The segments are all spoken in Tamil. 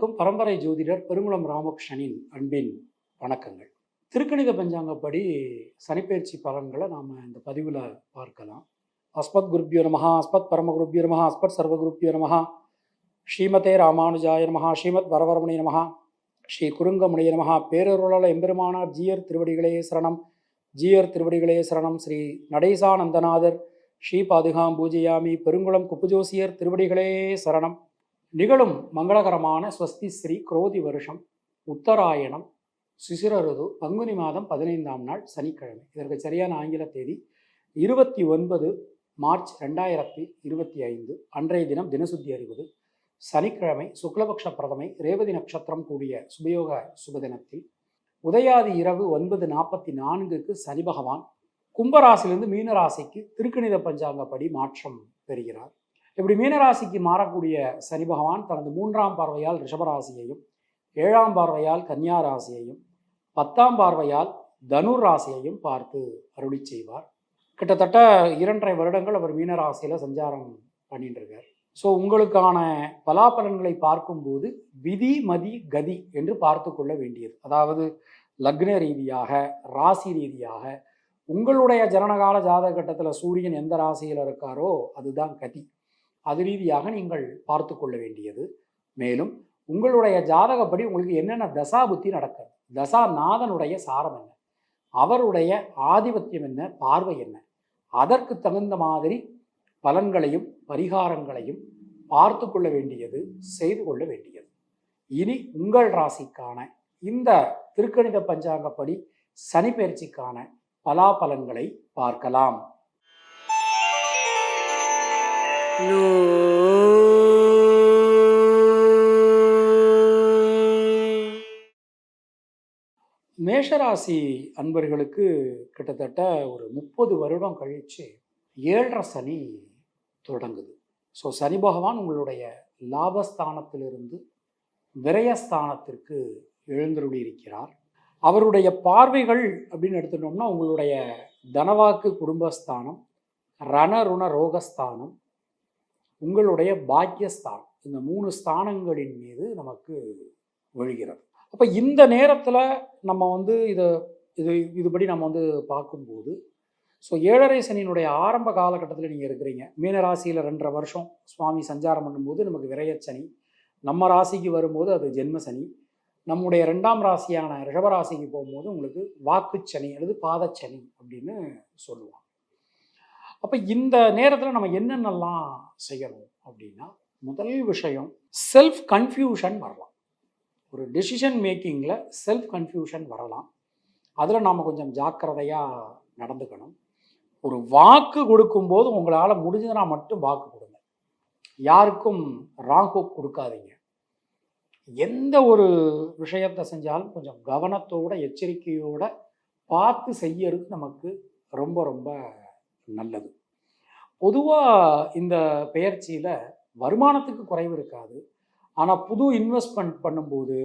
அனைவருக்கும் பரம்பரை ஜோதிடர் பெருங்குளம் ராமகிருஷ்ணனின் அன்பின் வணக்கங்கள். திருக்கணித பஞ்சாங்கப்படி சனிப்பயிற்சி பலன்களை நாம் இந்த பதிவில் பார்க்கலாம். அஸ்மத் குருப்பியோ நமஹா அஸ்மத் பரம குருப்பியோ நமஹா அஸ்மத் சர்வ குருப்பியோ நமஹா ஸ்ரீமதே ராமானுஜாய நமஹா ஸ்ரீமத் வரவரமணி நமஹா ஸ்ரீ குறுங்கமுனிய நமஹா பேரருளால் எம்பெருமானார் ஜீயர் திருவடிகளே சரணம் ஜீயர் திருவடிகளே சரணம் ஸ்ரீ நடேசானந்தநாதர் ஸ்ரீ பாதுகாம் பூஜையாமி பெருங்குளம் குப்புஜோசியர் திருவடிகளே சரணம். நிகழும் மங்களகரமான ஸ்வஸ்தி ஸ்ரீ குரோதி வருஷம் உத்தராயணம் சிசிரருது பங்குனி மாதம் பதினைந்தாம் நாள் சனிக்கிழமை. இதற்கு சரியான ஆங்கில தேதி இருபத்தி ஒன்பது மார்ச் ரெண்டாயிரத்தி இருபத்தி ஐந்து அன்றைய தினம் தினசுத்தி அறிவது சனிக்கிழமை சுக்லபக்ஷ பிரதமை ரேவதி நட்சத்திரம் கூடிய சுபயோக சுபதினத்தில் உதயாதி இரவு ஒன்பது நாற்பத்தி நான்குக்கு சனி பகவான் கும்பராசிலிருந்து மீனராசிக்கு திருக்கணித பஞ்சாங்கப்படி மாற்றம் பெறுகிறார். இப்படி மீனராசிக்கு மாறக்கூடிய சனி பகவான் தனது மூன்றாம் பார்வையால் ரிஷபராசியையும் ஏழாம் பார்வையால் கன்னியா ராசியையும் பத்தாம் பார்வையால் தனுர் ராசியையும் பார்த்து அருளி செய்வார். கிட்டத்தட்ட இரண்டரை வருடங்கள் அவர் மீனராசியில் சஞ்சாரம் பண்ணிட்டு இருக்கார் ஸோ உங்களுக்கான பலாபலன்களை பார்க்கும்போது விதி மதி கதி என்று பார்த்து கொள்ள வேண்டியது. அதாவது லக்ன ரீதியாக ராசி ரீதியாக உங்களுடைய ஜனனகால ஜாதக கட்டத்தில் சூரியன் எந்த ராசியில் இருக்காரோ அதுதான் கதி. அது ரீதியாக நீங்கள் பார்த்து கொள்ள வேண்டியது. மேலும் உங்களுடைய ஜாதகப்படி உங்களுக்கு என்னென்ன தசா புத்தி நடக்கிறது? தசா நாதனுடைய சாரம் என்ன? அவருடைய ஆதிபத்தியம் என்ன? பார்வை என்ன? அதற்கு தகுந்த மாதிரி பலன்களையும் பரிகாரங்களையும் பார்த்து கொள்ள வேண்டியது செய்து கொள்ள வேண்டியது. இனி உங்கள் ராசிக்கான இந்த திருக்கணித பஞ்சாங்கப்படி சனி பயிற்சிக்கான பலாபலன்களை பார்க்கலாம். மேஷராசி அன்பர்களுக்கு கிட்டத்தட்ட ஒரு முப்பது வருடம் கழித்து ஏழரை சனி தொடங்குது. ஸோ சனி பகவான் உங்களுடைய லாபஸ்தானத்திலிருந்து விரயஸ்தானத்திற்கு எழுந்தருளி இருக்கிறார் அவருடைய பார்வைகள் அப்படின்னு எடுத்துட்டோம்னா உங்களுடைய தனவாக்கு குடும்பஸ்தானம் ரணருண ரோகஸ்தானம் உங்களுடைய பாக்கியஸ்தானம் இந்த மூணு ஸ்தானங்களின் மீது நமக்கு விழுகிறது. அப்போ இந்த நேரத்தில் நம்ம வந்து இதை இது இதுபடி நம்ம வந்து பார்க்கும்போது ஸோ ஏழரை சனியினுடைய ஆரம்ப காலகட்டத்தில் நீங்கள் இருக்கிறீங்க. மீன ராசியில் ரெண்டரை வருஷம் சுவாமி சஞ்சாரம் பண்ணும்போது நமக்கு விரயச்சனி நம்ம ராசிக்கு வரும்போது அது ஜென்ம சனி. நம்முடைய ரெண்டாம் ராசியான ரிஷபராசிக்கு போகும்போது உங்களுக்கு வாக்குச்சனி அல்லது பாதச்சனி அப்படின்னு சொல்லுவாங்க. அப்போ இந்த நேரத்தில் நம்ம என்னென்னலாம் செய்யணும் அப்படின்னா முதல் விஷயம் செல்ஃப் கன்ஃபியூஷன் வரலாம். ஒரு டெசிஷன் மேக்கிங்கில் செல்ஃப் கன்ஃபியூஷன் வரலாம். அதில் நாம் கொஞ்சம் ஜாக்கிரதையாக நடந்துக்கணும். ஒரு வாக்கு கொடுக்கும்போது உங்களால் முடிஞ்சதுனா மட்டும் வாக்கு கொடுங்க. யாருக்கும் ராங்கு கொடுக்காதீங்க. எந்த ஒரு விஷயத்தை செஞ்சாலும் கொஞ்சம் கவனத்தோட எச்சரிக்கையோட பார்த்து செய்யறது நமக்கு ரொம்ப ரொம்ப நல்லது. பொதுவாக இந்த பெயர்ச்சியில் வருமானத்துக்கு குறைவு இருக்காது. ஆனால் புது இன்வெஸ்ட்மெண்ட் பண்ணும்போது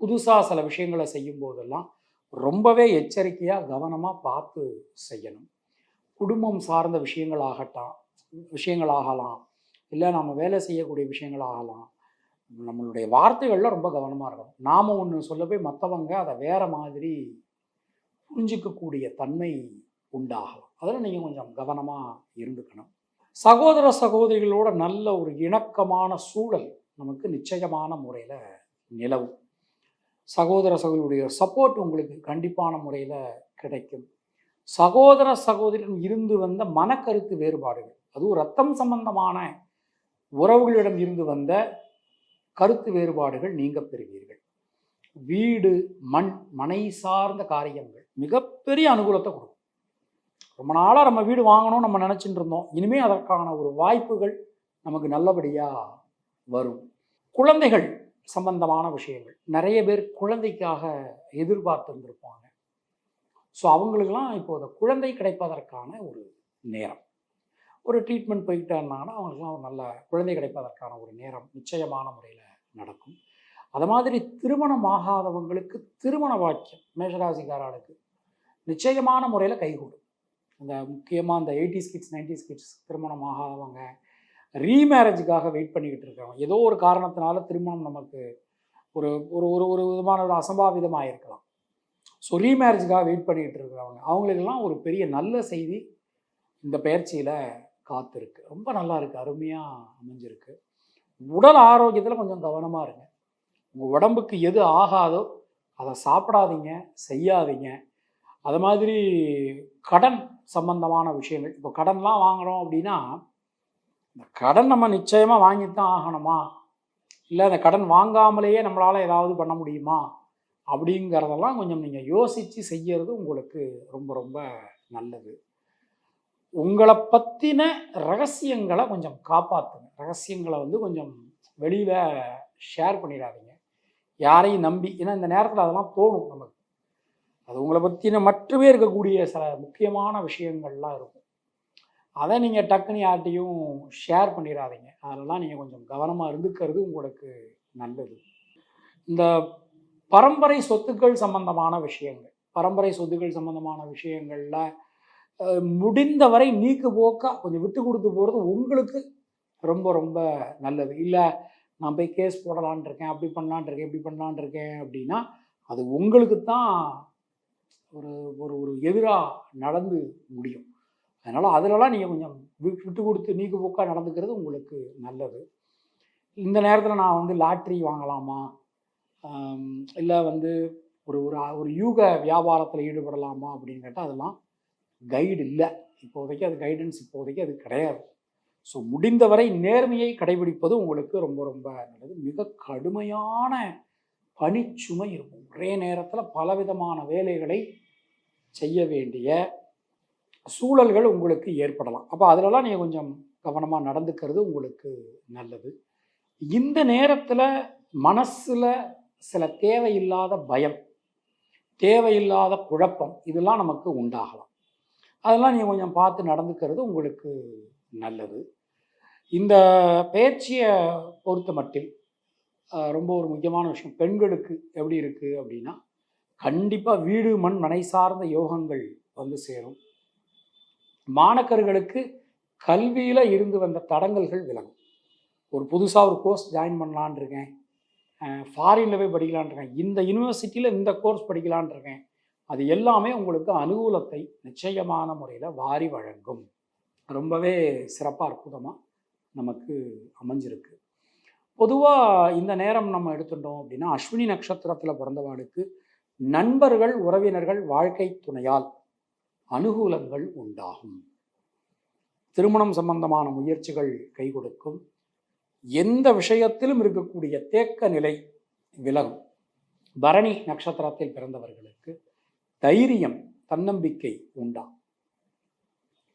புதுசாக சில விஷயங்களை செய்யும் போதெல்லாம் ரொம்பவே எச்சரிக்கையாக கவனமாக பார்த்து செய்யணும். குடும்பம் சார்ந்த விஷயங்களாகட்டும் விஷயங்களாகலாம். இல்லை நம்ம வேலை செய்யக்கூடிய விஷயங்களாகலாம். நம்மளுடைய வார்த்தைகளில் ரொம்ப கவனமாக இருக்கணும். நாம் ஒன்று சொல்ல போய் மற்றவங்க அதை வேறு மாதிரி புரிஞ்சிக்கக்கூடிய தன்மை உண்டாகலாம். அதில் நீங்கள் கொஞ்சம் கவனமாக இருந்துக்கணும். சகோதர சகோதரிகளோட நல்ல ஒரு இணக்கமான சூழல் நமக்கு நிச்சயமான முறையில் நிலவும். சகோதர சகோதரியுடைய சப்போர்ட் உங்களுக்கு கண்டிப்பான முறையில் கிடைக்கும். சகோதர சகோதரிடம் இருந்து வந்த மனக்கருத்து வேறுபாடுகள் அதுவும் ரத்தம் சம்பந்தமான உறவுகளிடம் இருந்து வந்த கருத்து வேறுபாடுகள் நீங்க பெறுவீர்கள். வீடு மண் மனை சார்ந்த காரியங்கள் மிகப்பெரிய அனுகூலத்தை கொடுக்கும். ரொம்ப நாளாக நம்ம வீடு வாங்கணும்னு நம்ம நினச்சிட்டு இருந்தோம். இனிமேல் அதற்கான ஒரு வாய்ப்புகள் நமக்கு நல்லபடியாக வரும். குழந்தைகள் சம்பந்தமான விஷயங்கள். நிறைய பேர் குழந்தைக்காக எதிர்பார்த்துருந்துருப்பாங்க. ஸோ அவங்களுக்கெல்லாம் இப்போ அந்த குழந்தை கிடைப்பதற்கான ஒரு நேரம். ஒரு ட்ரீட்மெண்ட் போய்கிட்டாங்கன்னா அவங்களுக்குலாம் ஒரு நல்ல குழந்தை கிடைப்பதற்கான ஒரு நேரம் நிச்சயமான முறையில் நடக்கும். அது மாதிரி திருமணம் ஆகாதவங்களுக்கு திருமண வாக்கியம் மேஷராசிக்காரர்களுக்கு நிச்சயமான முறையில் கைகூடும். அந்த முக்கியமாக அந்த எயிட்டிஸ் கிட்ஸ் நைன்டிஸ் கிட்ஸ் திருமணம் ஆகாதவங்க ரீமேரேஜுக்காக வெயிட் பண்ணிக்கிட்டு இருக்கிறவங்க ஏதோ ஒரு காரணத்தினால திருமணம் நமக்கு ஒரு ஒரு ஒரு ஒரு விதமான ஒரு அசம்பாவிதமாக இருக்கலாம். ஸோ ரீமேரேஜுக்காக வெயிட் பண்ணிக்கிட்டு இருக்கிறவங்க அவங்களுக்கெல்லாம் ஒரு பெரிய நல்ல செய்தி இந்த பயிற்சியில் காத்திருக்கு. ரொம்ப நல்லா இருக்குது அருமையாக அமைஞ்சிருக்கு. உடல் ஆரோக்கியத்தில் கொஞ்சம் கவனமாக இருங்க. உங்கள் உடம்புக்கு எது ஆகாதோ அதை சாப்பிடாதீங்க செய்யாதீங்க. அது மாதிரி கடன் சம்பந்தமான விஷயங்கள். இப்போ கடன்லாம் வாங்குகிறோம் அப்படின்னா இந்த கடன் நம்ம நிச்சயமாக வாங்கித்தான் ஆகணுமா? இல்லை அந்த கடன் வாங்காமலேயே நம்மளால் ஏதாவது பண்ண முடியுமா? அப்படிங்கிறதெல்லாம் கொஞ்சம் நீங்கள் யோசித்து செய்யறது உங்களுக்கு ரொம்ப ரொம்ப நல்லது. உங்களை பற்றின ரகசியங்களை கொஞ்சம் காப்பாற்றுங்க ரகசியங்களை வந்து கொஞ்சம் வெளியில் ஷேர் பண்ணிடாதீங்க. யாரையும் நம்பி ஏன்னா இந்த நேரத்தில் அதெல்லாம் தோணும் நமக்கு. அது உங்களை பற்றின மற்றவே இருக்கக்கூடிய சில முக்கியமான விஷயங்கள்லாம் இருக்கும். அதை நீங்கள் டக்குன்னு யார்ட்டையும் ஷேர் பண்ணிடாதீங்க. அதெல்லாம் நீங்கள் கொஞ்சம் கவனமாக இருந்துக்கிறது உங்களுக்கு நல்லது. இந்த பரம்பரை சொத்துக்கள் சம்பந்தமான விஷயங்கள் பரம்பரை சொத்துக்கள் சம்பந்தமான விஷயங்களில் முடிந்தவரை நீக்கு போக்கா கொஞ்சம் விட்டு கொடுத்து போகிறது உங்களுக்கு ரொம்ப ரொம்ப நல்லது. இல்லை நான் போய் கேஸ் போடலான் இருக்கேன் அப்படி பண்ணலான் இருக்கேன் இப்படி பண்ணலான் இருக்கேன் அப்படின்னா அது உங்களுக்கு தான் ஒரு ஒரு ஒரு எதிராக நடந்து முடியும். அதனால் அதிலலாம் நீங்கள் கொஞ்சம் வி- விட்டு கொடுத்து நீக்கு போக்காக நடந்துக்கிறது உங்களுக்கு நல்லது. இந்த நேரத்தில் நான் வந்து லாட்ரி வாங்கலாமா? இல்லை வந்து ஒரு ஒரு ஒரு யூக வியாபாரத்தில் ஈடுபடலாமா அப்படின்னு கேட்டால் அதெல்லாம் கைடு இல்லை. இப்போதைக்கு அது கைடன்ஸ் இப்போதைக்கு அது கிடையாது. ஸோ முடிந்தவரை நேர்மையை கடைபிடிப்பது உங்களுக்கு ரொம்ப ரொம்ப நல்லது. மிக கடுமையான பணிச்சுமை இருக்கும். ஒரே நேரத்தில் பலவிதமான வேலைகளை செய்ய வேண்டிய சூழல்கள் உங்களுக்கு ஏற்படலாம். அப்போ அதிலலாம் நீங்கள் கொஞ்சம் கவனமாக நடந்துக்கிறது உங்களுக்கு நல்லது. இந்த நேரத்தில் மனசில் சில தேவையில்லாத பயம் தேவையில்லாத குழப்பம் இதெல்லாம் நமக்கு உண்டாகலாம். அதெல்லாம் நீங்கள் கொஞ்சம் பார்த்து நடந்துக்கிறது உங்களுக்கு நல்லது. இந்த பயிற்சியை பொறுத்த மட்டில் ரொம்ப ஒரு முக்கியமான விஷயம். பெண்களுக்கு எப்படி இருக்குது அப்படின்னா கண்டிப்பாக வீடு மண் மனை சார்ந்த யோகங்கள் வந்து சேரும். மாணக்கர்களுக்கு கல்வியில் இருந்து வந்த தடங்கல்கள் விலகும். ஒரு புதுசாக ஒரு கோர்ஸ் ஜாயின் பண்ணலான் இருக்கேன். ஃபாரினில் போய் படிக்கலான் இருக்கேன். இந்த யூனிவர்சிட்டியில் இந்த கோர்ஸ் படிக்கலான் இருக்கேன். அது எல்லாமே உங்களுக்கு அனுகூலத்தை நிச்சயமான முறையில் வாரி வழங்கும். ரொம்பவே சிறப்பாக அற்புதமாக நமக்கு அமைஞ்சிருக்கு. பொதுவாக இந்த நேரம் நம்ம எடுத்துட்டோம் அப்படின்னா அஸ்வினி நட்சத்திரத்தில் பிறந்தவாளுக்கு நண்பர்கள் உறவினர்கள் வாழ்க்கை துணையால் அனுகூலங்கள் உண்டாகும். திருமணம் சம்பந்தமான முயற்சிகள் கை கொடுக்கும். எந்த விஷயத்திலும் இருக்கக்கூடிய தேக்க நிலை விலகும். பரணி நட்சத்திரத்தில் பிறந்தவர்களுக்கு தைரியம் தன்னம்பிக்கை உண்டாம்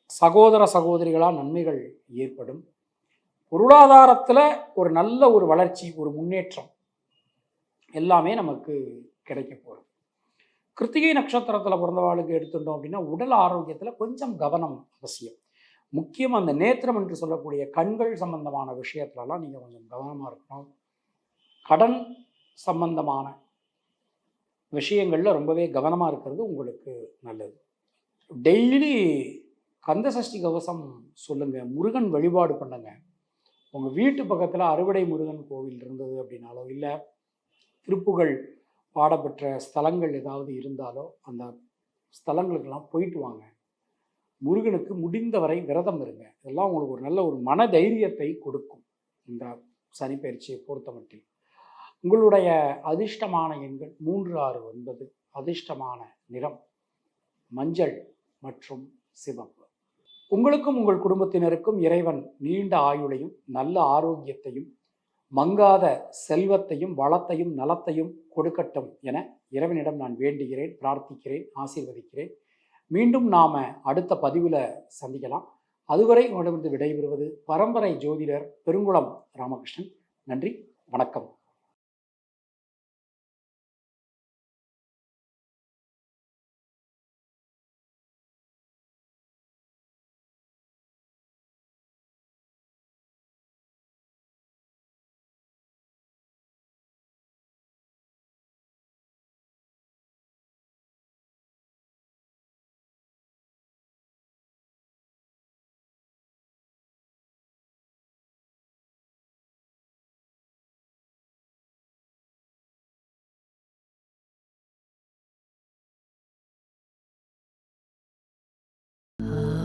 சகோதர சகோதரிகளால் நன்மைகள் ஏற்படும். பொருளாதாரத்தில் ஒரு நல்ல ஒரு வளர்ச்சி ஒரு முன்னேற்றம் எல்லாமே நமக்கு கிடைக்க போகிறது. கிருத்திகை நட்சத்திரத்தில் பிறந்தவாளுக்கு எடுத்துட்டோம் அப்படின்னா உடல் ஆரோக்கியத்தில் கொஞ்சம் கவனம் அவசியம். முக்கியம் அந்த நேத்திரம் என்று சொல்லக்கூடிய கண்கள் சம்பந்தமான விஷயத்துலலாம் நீங்கள் கொஞ்சம் கவனமாக இருக்கணும். கடன் சம்பந்தமான விஷயங்களில் ரொம்பவே கவனமாக இருக்கிறது உங்களுக்கு நல்லது. டெய்லி கந்த சஷ்டி கவசம் சொல்லுங்கள் முருகன் வழிபாடு பண்ணுங்க. உங்கள் வீட்டு பக்கத்தில் அறுவடை முருகன் கோவில் இருந்தது அப்படின்னாலோ இல்லை திருப்புகள் பாடப்பெற்ற ஸ்தலங்கள் ஏதாவது இருந்தாலோ அந்த ஸ்தலங்களுக்கெல்லாம் போயிட்டு வாங்க. முருகனுக்கு முடிந்தவரை விரதம் இருங்க. இதெல்லாம் உங்களுக்கு ஒரு நல்ல ஒரு மன தைரியத்தை கொடுக்கும். இந்த சனிப்பயிற்சியை பொறுத்த மட்டில் உங்களுடைய அதிர்ஷ்டமான எண்கள் மூன்று ஆறு ஒன்பது. அதிர்ஷ்டமான நிறம் மஞ்சள் மற்றும் சிவப்பு. உங்களுக்கும் உங்கள் குடும்பத்தினருக்கும் இறைவன் நீண்ட ஆயுளையும் நல்ல ஆரோக்கியத்தையும் மங்காத செல்வத்தையும் வளத்தையும் நலத்தையும் கொடுக்கட்டும் என இறைவனிடம் நான் வேண்டுகிறேன் பிரார்த்திக்கிறேன் ஆசீர்வதிக்கிறேன். மீண்டும் நாம் அடுத்த பதிவில் சந்திக்கலாம். அதுவரை உங்களிடமிருந்து விடைபெறுவது பரம்பரை ஜோதிடர் பெருங்குளம் ராமகிருஷ்ணன். நன்றி வணக்கம். Uh...